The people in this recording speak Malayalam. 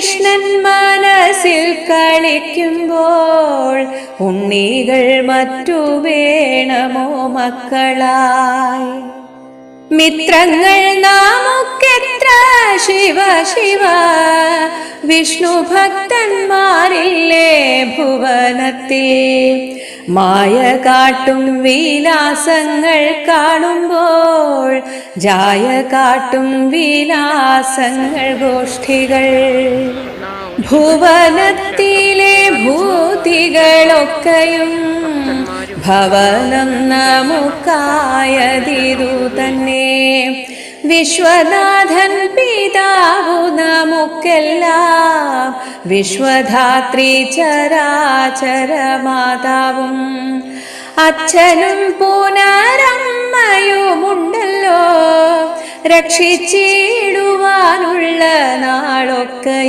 കൃഷ്ണൻ മനസ്സിൽ കളിക്കുമ്പോൾ ഉണ്ണികൾ മറ്റു വേണമോ മക്കളായി? മിത്രങ്ങൾ നാമൊക്കെത്ര ശിവ ശിവ വിഷ്ണു ഭക്തന്മാരില്ലേ ഭുവനത്തിൽ? മായ കാട്ടും വിലാസങ്ങൾ കാണുമ്പോൾ ജായ കാട്ടും വിലാസങ്ങൾ ഗോഷ്ഠികൾ. ഭുവനത്തിലെ ഭൂതികളൊക്കെയും ഭവനം നമുക്കായതിരു തന്നെ. വിശ്വനാഥൻ പിതാവു നമുക്കെല്ലാം വിശ്വധാത്രി ചരാചര മാതാവും അച്ഛനും പുനരമ്മയുമുണ്ടല്ലോ. രക്ഷിച്ചിടുവാനുള്ള